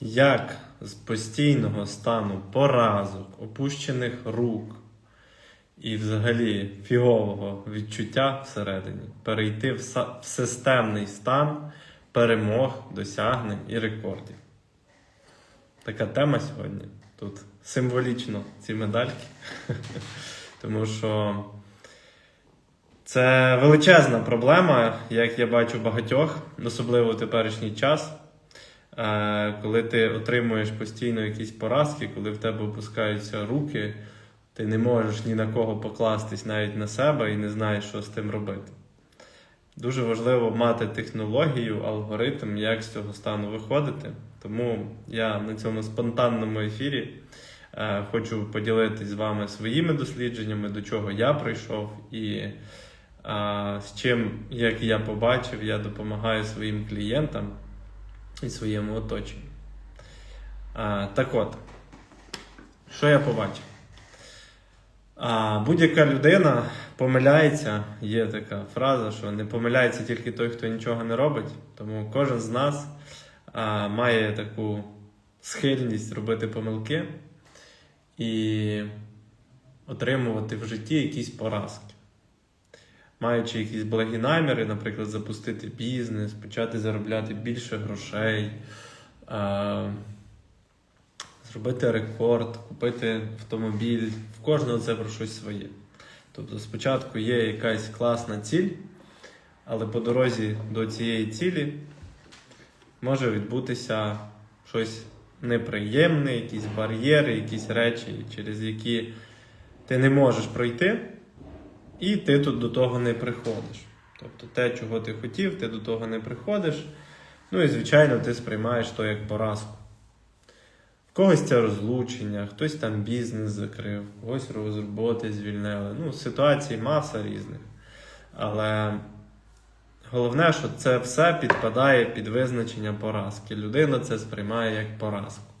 Як з постійного стану поразок, опущених рук і взагалі фігового відчуття всередині перейти в, системний стан перемог, досягнень і рекордів? Така тема сьогодні. Тут символічно ці медальки. Тому що це величезна проблема, як я бачу багатьох, особливо в теперішній час. Е, Коли ти отримуєш постійно якісь поразки, коли в тебе опускаються руки, ти не можеш ні на кого покластись, навіть на себе, і не знаєш, що з тим робити. Дуже важливо мати технологію, алгоритм, як з цього стану виходити. Тому я на цьому спонтанному ефірі е, хочу поділитись з вами своїми дослідженнями, до чого я прийшов і е, з чим, як я побачив, я допомагаю своїм клієнтам і своєму оточенню. А, так от, що я побачив? Будь-яка людина помиляється, є така фраза, що не помиляється тільки той, хто нічого не робить. Тому кожен з нас а, має таку схильність робити помилки і отримувати в житті якісь поразки. Маючи якісь благі наміри, наприклад, запустити бізнес, почати заробляти більше грошей, е, зробити рекорд, купити автомобіль. В кожного це про щось своє. Тобто спочатку є якась класна ціль, але по дорозі до цієї цілі може відбутися щось неприємне, якісь бар'єри, якісь речі, через які ти не можеш пройти. І ти тут до того не приходиш. Тобто те, чого ти хотів, ти до того не приходиш. Ну і, звичайно, ти сприймаєш то як поразку. В когось це розлучення, хтось там бізнес закрив, когось з роботи звільнили. Ну, ситуацій маса різних. Але головне, що це все підпадає під визначення поразки. Людина це сприймає як поразку.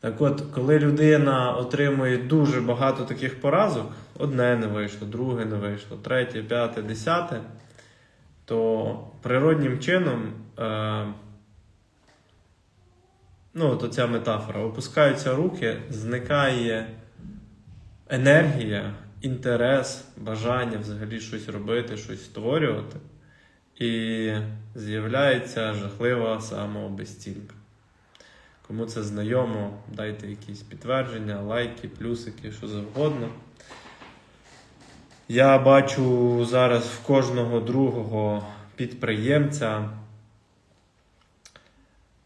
Так от, коли людина отримує дуже багато таких поразок, одне не вийшло, друге не вийшло, третє, п'яте, десяте, то природнім чином, е, ну, от оця метафора, опускаються руки, зникає енергія, інтерес, бажання взагалі щось робити, щось створювати, і з'являється жахлива самообезцінка. Кому це знайомо, дайте якісь підтвердження, лайки, плюсики, що завгодно. Я бачу зараз в кожного другого підприємця,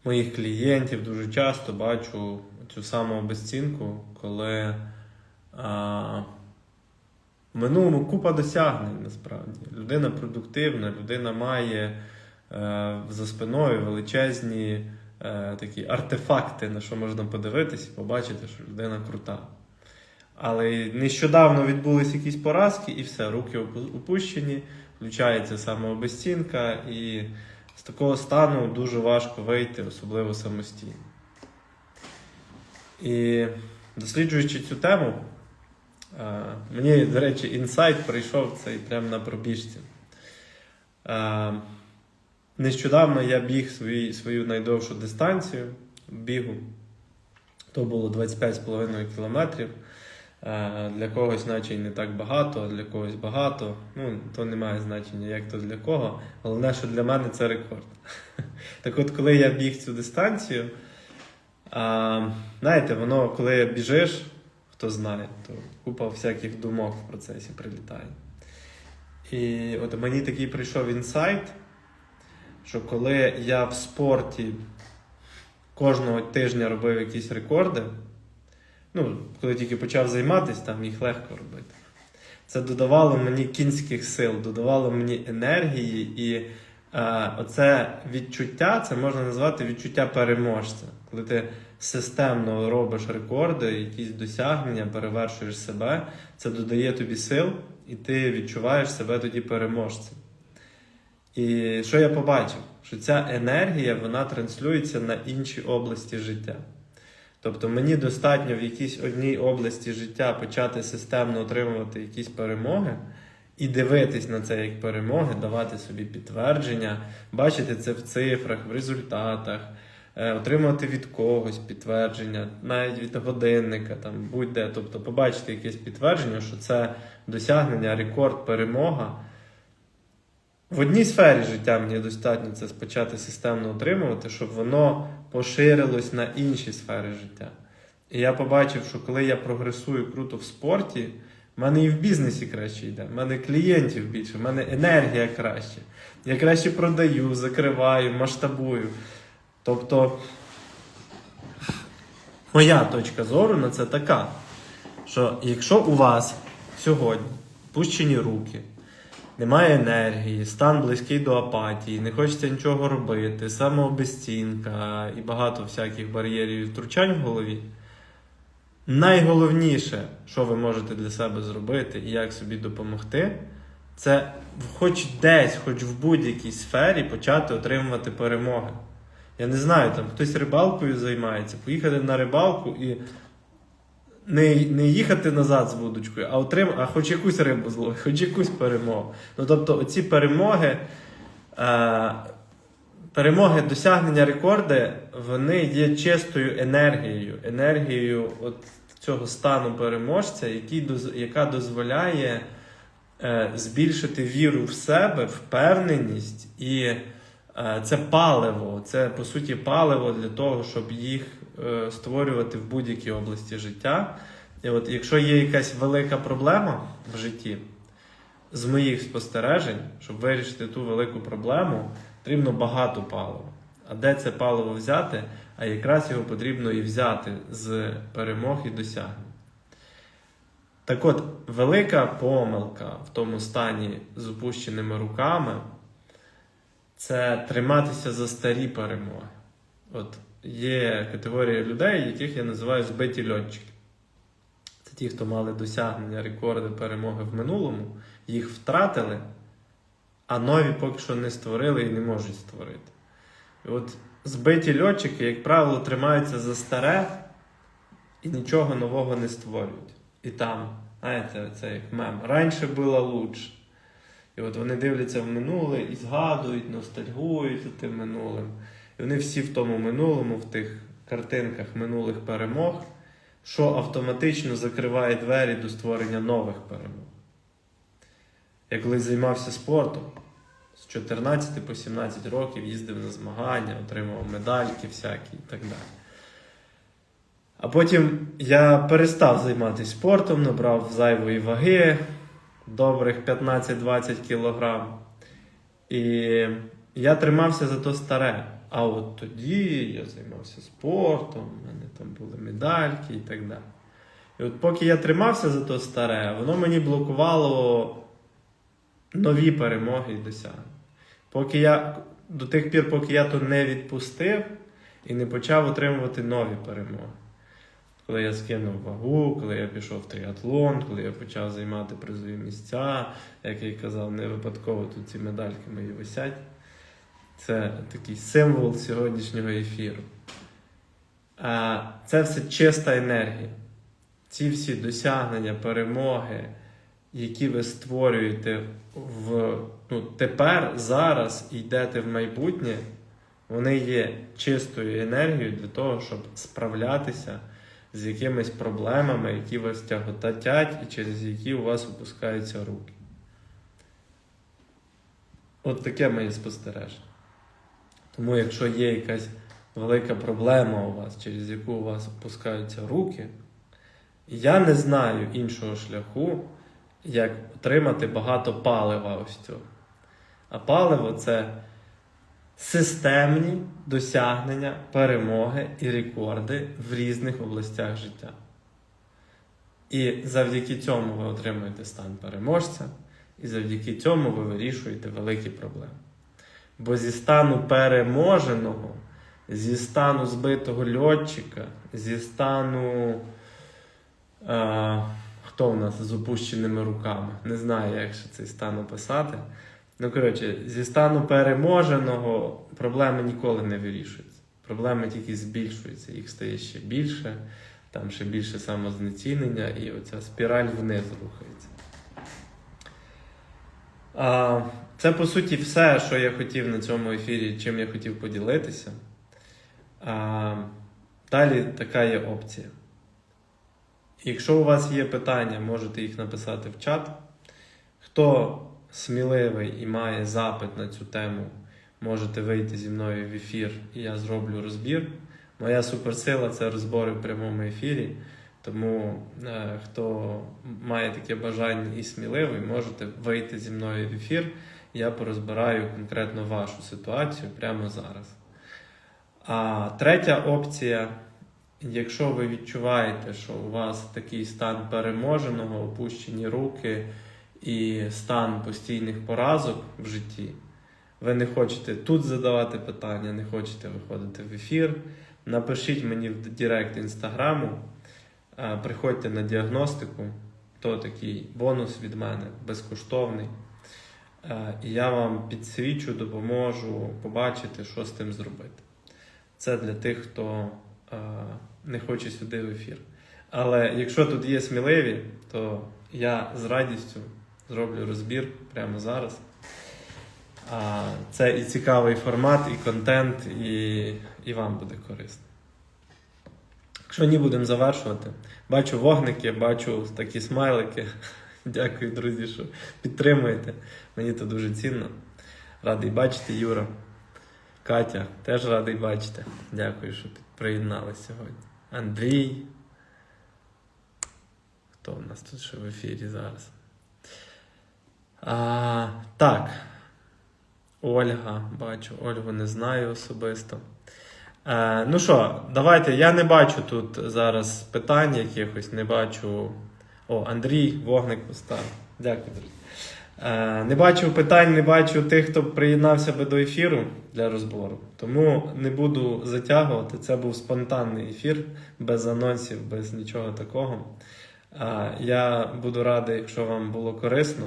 моїх клієнтів дуже часто бачу цю саму обезцінку, коли а, в минулому купа досягнень насправді. Людина продуктивна, людина має е, за спиною величезні такі артефакти, на що можна подивитись і побачити, що людина крута. Але нещодавно відбулись якісь поразки, і все, руки опущені, включається самообезцінка, і з такого стану дуже важко вийти, особливо самостійно. І досліджуючи цю тему, е, мені, до речі, інсайт прийшов цей прямо на пробіжці. Нещодавно я біг свої, свою найдовшу дистанцію бігу. То було 25,5 кілометрів. Е, Для когось, наче не так багато, а для когось багато. Ну, то не має значення, як то для кого. Головне, що для мене це рекорд. Так от, коли я біг цю дистанцію, знаєте, воно, коли біжиш, хто знає, то купа всяких думок в процесі прилітає. І от мені такий прийшов інсайт, що коли я в спорті кожного тижня робив якісь рекорди, ну, коли тільки почав займатися, там їх легко робити. Це додавало мені кінських сил, додавало мені енергії, і е, оце відчуття, це можна назвати відчуття переможця. Коли ти системно робиш рекорди, якісь досягнення, перевершуєш себе, це додає тобі сил, і ти відчуваєш себе тоді переможцем. І що я побачив? Що ця енергія вона транслюється на інші області життя. Тобто мені достатньо в якійсь одній області життя почати системно отримувати якісь перемоги і дивитись на це як перемоги, давати собі підтвердження, бачити це в цифрах, в результатах, е, отримувати від когось підтвердження, навіть від годинника, там будь-де. Тобто побачити якесь підтвердження, що це досягнення, рекорд, перемога. В одній сфері життя мені достатньо це почати системно отримувати, щоб воно поширилось на інші сфери життя. І я побачив, що коли я прогресую круто в спорті, в мене і в бізнесі краще йде, в мене клієнтів більше, в мене енергія краще. Я краще продаю, закриваю, масштабую. Тобто, моя точка зору на це така, що якщо у вас сьогодні пущені руки, немає енергії, стан близький до апатії, не хочеться нічого робити, самообезцінка і багато всяких бар'єрів і втручань в голові. Найголовніше, що ви можете для себе зробити і як собі допомогти, це хоч десь, хоч в будь-якій сфері почати отримувати перемоги. Я не знаю, там хтось рибалкою займається, поїхати на рибалку і не, не їхати назад з вудочкою, а отрим, а хоч якусь рибу зловити, хоч якусь перемогу. Ну тобто, оці перемоги, е, перемоги, досягнення рекорди, вони є чистою енергією, енергією от цього стану переможця, який, яка дозволяє е, збільшити віру в себе, впевненість і е, це паливо, це по суті паливо для того, щоб їх створювати в будь-якій області життя. І от якщо є якась велика проблема в житті, з моїх спостережень, щоб вирішити ту велику проблему, потрібно багато палива. А де це паливо взяти? А якраз його потрібно і взяти з перемог і досягнень. Так от, велика помилка в тому стані з опущеними руками це триматися за старі перемоги. От є категорія людей, яких я називаю збиті льотчики. Це ті, хто мали досягнення, рекорди, перемоги в минулому, їх втратили, а нові поки що не створили і не можуть створити. І от збиті льотчики, як правило, тримаються за старе і нічого нового не створюють. І там, знаєте, це як мем. Раніше було лучше. І от вони дивляться в минуле і згадують, ностальгують за тим минулим. Вони всі в тому минулому, в тих картинках минулих перемог, що автоматично закриває двері до створення нових перемог. Я колись займався спортом, з 14 по 17 років їздив на змагання, отримував медальки всякі і так далі. А потім я перестав займатися спортом, набрав зайвої ваги, добрих 15-20 кілограм. І я тримався за то старе. А от тоді я займався спортом, в мене там були медальки і так далі. І от поки я тримався за то старе, воно мені блокувало нові перемоги і досягнення. Поки я, до тих пір, поки я то не відпустив і не почав отримувати нові перемоги. Коли я скинув вагу, коли я пішов в триатлон, коли я почав займати призові місця, як я й казав, не випадково тут ці медальки мої висять. Це такий символ сьогоднішнього ефіру. А це все чиста енергія. Ці всі досягнення, перемоги, які ви створюєте в, ну, тепер, зараз йдете в майбутнє, вони є чистою енергією для того, щоб справлятися з якимись проблемами, які вас тяготять і через які у вас опускаються руки. От таке моє спостереження. Тому, якщо є якась велика проблема у вас, через яку у вас опускаються руки, я не знаю іншого шляху, як отримати багато палива ось цього. А паливо це системні досягнення, перемоги і рекорди в різних областях життя. І завдяки цьому ви отримуєте стан переможця, і завдяки цьому ви вирішуєте великі проблеми. Бо зі стану переможеного, зі стану збитого льотчика, зі стану. Е, хто в нас з опущеними руками? Не знаю, як ще цей стан описати. Ну, коротше, зі стану переможеного проблеми ніколи не вирішуються. Проблеми тільки збільшуються, їх стає ще більше, там ще більше самознецінення, і оця спіраль вниз рухається. Це по суті все, що я хотів на цьому ефірі, чим я хотів поділитися. Далі така є опція. Якщо у вас є питання, можете їх написати в чат. Хто сміливий і має запит на цю тему, можете вийти зі мною в ефір, і я зроблю розбір. Моя суперсила це розбори в прямому ефірі. Тому е, хто має таке бажання і сміливий, можете вийти зі мною в ефір. Я порозбираю конкретно вашу ситуацію прямо зараз. А третя опція, якщо ви відчуваєте, що у вас такий стан переможеного, опущені руки і стан постійних поразок в житті, ви не хочете тут задавати питання, не хочете виходити в ефір, напишіть мені в Директ інстаграму, приходьте на діагностику, то такий бонус від мене безкоштовний. І я вам підсвічу, допоможу побачити, що з тим зробити. Це для тих, хто не хоче сюди в ефір. Але якщо тут є сміливі, то я з радістю зроблю розбір прямо зараз. Це і цікавий формат, і контент, і, і вам буде корисно. Якщо ні, будемо завершувати. Бачу вогники, бачу такі смайлики. Дякую, друзі, що підтримуєте. Мені це дуже цінно. Радий бачити, Юра. Катя, теж радий бачити. Дякую, що приєдналися сьогодні. Андрій. Хто в нас тут ще в ефірі зараз? А, так. Ольга, бачу, Ольгу не знаю особисто. Е, ну що, давайте. Я не бачу тут зараз питань якихось, не бачу. О, Андрій Вогник поставив. Дякую, друзі. Е, не бачу питань, не бачу тих, хто приєднався би до ефіру для розбору. Тому не буду затягувати. Це був спонтанний ефір, без анонсів, без нічого такого. Е, я буду радий, якщо вам було корисно.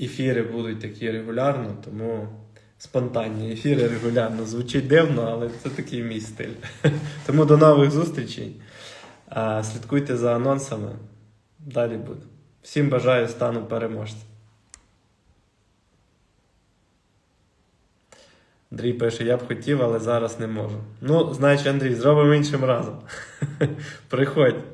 Ефіри будуть такі регулярно, тому спонтанні ефіри регулярно звучить дивно, але це такий мій стиль. Тому до нових зустрічей. Слідкуйте за анонсами. Далі буде. Всім бажаю стану переможця. Андрій пише, я б хотів, але зараз не можу. Ну, значить, Андрій, зробимо іншим разом. Приходь.